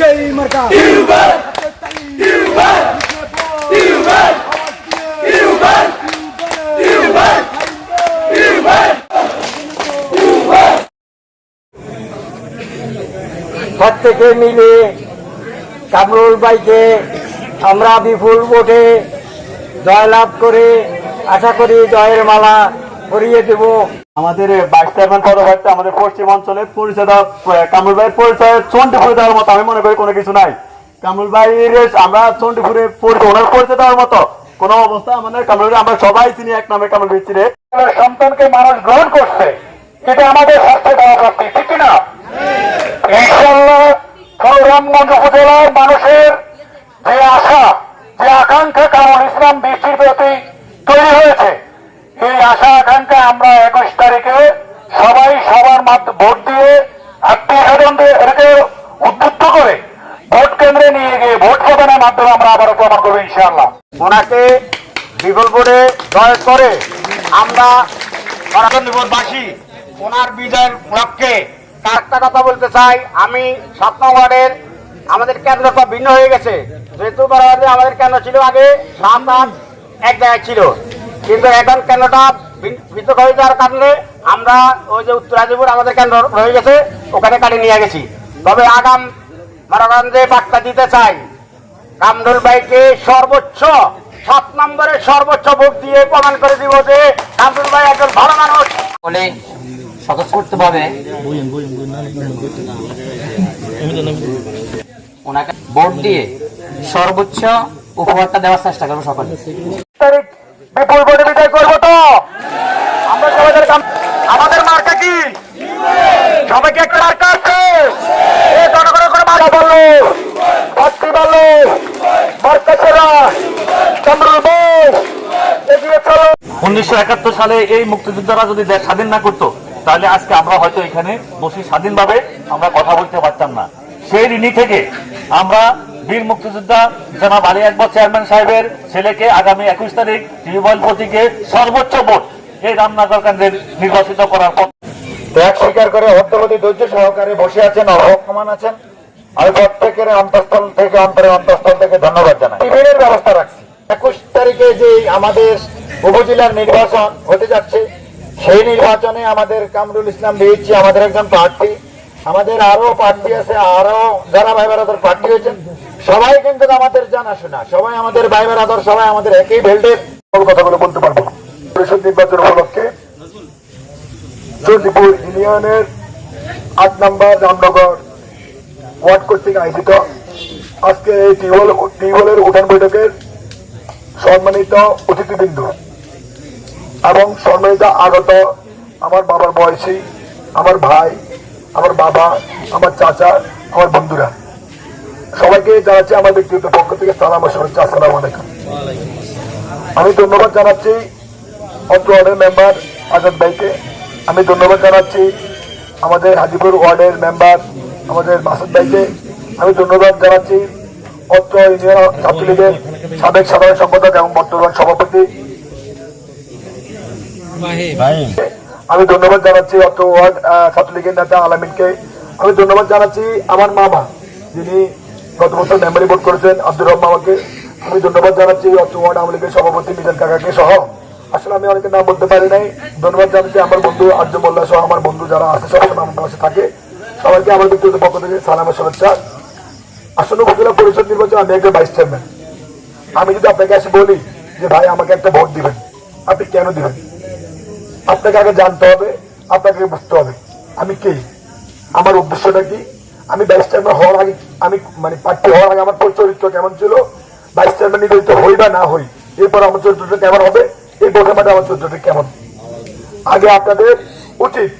সেই মার্কা। প্রত্যেকে মিলে কামরুল ভাইকে আমরা বিপুল ভোটে জয়লাভ করে আশা করি জয়ের মালা পরিয়ে দেব। আমাদের ভাইস চেয়ারম্যান আমাদের পশ্চিম অঞ্চলে পরিচয় কামরুল ভাইয়ের পরিচয় চন্ডিপুরে দেওয়ার মতো আমি মনে করি কোনো কিছু নাই। কামরুল ভাইয়ের আমরা চন্ডিপুরে পরিচয়, ওনার পরিচয় দেওয়ার মতো কোনো অবস্থা আমাদের কামরুল আমরা সবাই চিনি এক নামে কামরুল ভাই চিনে। সন্তানকে মানুষ গ্রহণ করছে এটা আমাদের স্বাস্থ্য দেওয়া প্রাপ্তি ঠিক কিনা? ইনশাল্লাহ উপজেলার মানুষের যে আশা, যে আকাঙ্ক্ষা কামরুল ইসলাম বৃষ্টির প্রতি তৈরি হয়েছে। আশা আকাঙ্ক্ষা আমরা একুশ তারিখে সবাই সবার ভোট দিয়ে আত্মীয় স্বজনদের এটাকে উদ্বুদ্ধ করে ভোট কেন্দ্রে নিয়ে গিয়ে ভোট প্রদানের মাধ্যমে আমরা আবারও প্রমাণ করব ইনশাআল্লাহ। ওনাকে বিপুল জয় করে আমরা নিবনবাসী ওনার বিজয়ের লক্ষ্যে একটা কথা বলতে চাই। আমি সাত নং ওয়ার্ডের আমাদের কেন্দ্রটা ভিন্ন হয়ে গেছে। যেহেতু আমাদের কেন্দ্র ছিল আগে সাত এক জায়গায় ছিল। কিন্তু এখন কেন্দ্রটা পৃথক হয়ে যাওয়ার কারণে আমরা ওই যে উত্তরাজিপুর আমাদের কেন্দ্র রয়ে গেছে, ওখানে কাটিয়ে নিয়ে গেছি। তবে আগাম মারাগঞ্জে বার্তা দিতে চাই। কামরুল ভাইকে সর্বোচ্চ, সাত নম্বরে সর্বোচ্চ ভোট দিয়ে প্রমাণ করে দিব যে কামরুল ভাই একজন ভালো মানুষ। বলে স্বতঃস্ফূর্তভাবে ওনাকে ভোট দিয়ে সর্বোচ্চ উপহারটা দেওয়ার চেষ্টা করব সকলে। বিপুল ভোটে বিজয় করব তো? আমরা সবাই আমাদের মার্কা কি? সবাইকে একটা মার্কা আছে? উনিশশো একাত্তর সালে এই মুক্তিযোদ্ধারা যদি দেশ স্বাধীন না করতো, তাহলে আজকে আমরা হয়তো এখানে বসে স্বাধীনভাবে, আমরা কথা বলতে পারতাম না। সেই ঋণী থেকে আমরা বীর মুক্তিযোদ্ধা জনাব আলী আকবর চেয়ারম্যান সাহেবের ছেলেকে আগামী একুশ তারিখ টিউবওয়েল প্রতীকে সর্বোচ্চ ভোট এই রামনগর কেন্দ্রের নির্বাচিত করার পর ত্যাগ স্বীকার করে অর্থবতী ধৈর্য সহকারে বসে আছেন অবক্ষমান আছেন। আমি প্রত্যেকের অন্তঃস্থল থেকে অন্তরে অন্তঃস্থল থেকে ধন্যবাদ জানাই। টিফিনের ব্যবস্থা রাখছি। একুশ তারিখে যে আমাদের উপজেলার নির্বাচন হতে যাচ্ছে, সেই নির্বাচনে আমাদের কামরুল ইসলাম দিয়েছি আমাদের একজন প্রার্থী, আমাদের আরও প্রার্থী আছে আরও যারা ভাই বেড়াদার প্রার্থী হয়েছেন। সবাই কিন্তু আমাদের জানাশোনা সবাই আমাদের ভাই বেড়াদার সবাই আমাদের একই বেল্টের কথাগুলো বলতে পারব। পরিষদ নির্বাচন উপলক্ষে চন্ডিপুর ইউনিয়নের আট নম্বর রামনগর ওয়ার্ড কর্তৃক আয়োজিত আজকে এই টিউবওয়েল, টিউবওয়েলের উঠান বৈঠকের সম্মানিত অতিথিবৃন্দ এবং সম্মানিত আগত আমার বাবার বয়সী, আমার ভাই, আমার বাবা, আমার চাচা, আমার বন্ধুরা। সবাইকে জানাচ্ছি আমার ব্যক্তিগত পক্ষ থেকে সালাম শুভেচ্ছা, আসসালামু আলাইকুম। আমি ধন্যবাদ জানাচ্ছি অত্র ওয়ার্ডের মেম্বার আজাদ ভাইকে। আমি ধন্যবাদ জানাচ্ছি আমাদের হাজিপুর ওয়ার্ডের মেম্বার আমাদের মাসুদ ভাইকে। আমি ধন্যবাদ জানাচ্ছি অত্র ইউনিয়ন ছাত্রলীগের সাবেক সাধারণ সম্পাদক এবং বর্তমান সভাপতি। আমি ধন্যবাদ জানাচ্ছি অত্র ওয়ার্ড ছাত্রলীগের নেতা আলামিনকে। আমি ধন্যবাদ জানাচ্ছি আমার মামা, যিনি গত বছর মেমোরি বোর্ড করেছেন আব্দুর রহমান মামাকে আমি ধন্যবাদ জানাচ্ছি অত্র ওয়ার্ড আওয়ামী লীগের সভাপতি মিজান কাকাকে সহ। আসলে আমি অনেকের নাম বলতে পারি নাই। ধন্যবাদ জানাচ্ছি আমার বন্ধু আর্য মোল্লা সহ আমার বন্ধু যারা আছে সবসময় আমার পাশে থাকে। সবাইকে আমার ব্যক্তিগত পক্ষ থেকে সালামের শুভেচ্ছা। আসন্ন উপজেলা পরিষদ নির্বাচন আমি একজন ভাইস চেয়ারম্যান আমি যদি আপনাকে এসে বলি যে ভাই, আমাকে একটা ভোট দিবেন, আপনি কেন দিবেন? আপনাকে আগে জানতে হবে, আপনাকে বুঝতে হবে। আমি কে? আমার উদ্দেশ্যটা কি? আমি ভাইস চেয়ারম্যান হওয়ার আগে, আমি মানে প্রার্থী হওয়ার আগে আমার চরিত্র কেমন ছিল? ভাইস চেয়ারম্যান নির্বাচিত হই বা না হই, এরপর আমার চরিত্রটা কেমন হবে, এই মাঠে আমার চরিত্রটা কেমন? আগে আপনাদের উচিত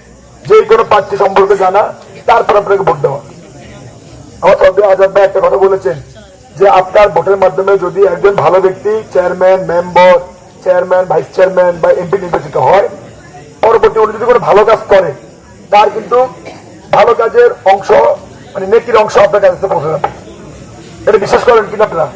যে কোনো প্রার্থী সম্পর্কে জানা, তারপর আপনাকে ভোট দেওয়া। আমার সদ্য আজাদ ভাই একটা কথা বলেছেন, যে আপনার ভোটের মাধ্যমে যদি একজন ভালো ব্যক্তি chairman member chairman vice chairman বা এমপি নির্বাচিত হয়, পরবর্তী উনি যদি কোনো ভালো কাজ করে, তার কিন্তু ভালো কাজের অংশ মানে নেকির অংশ আপনার কাছে পৌঁছে যাবে। এটা বিশ্বাস করেন কিনা আপনারা?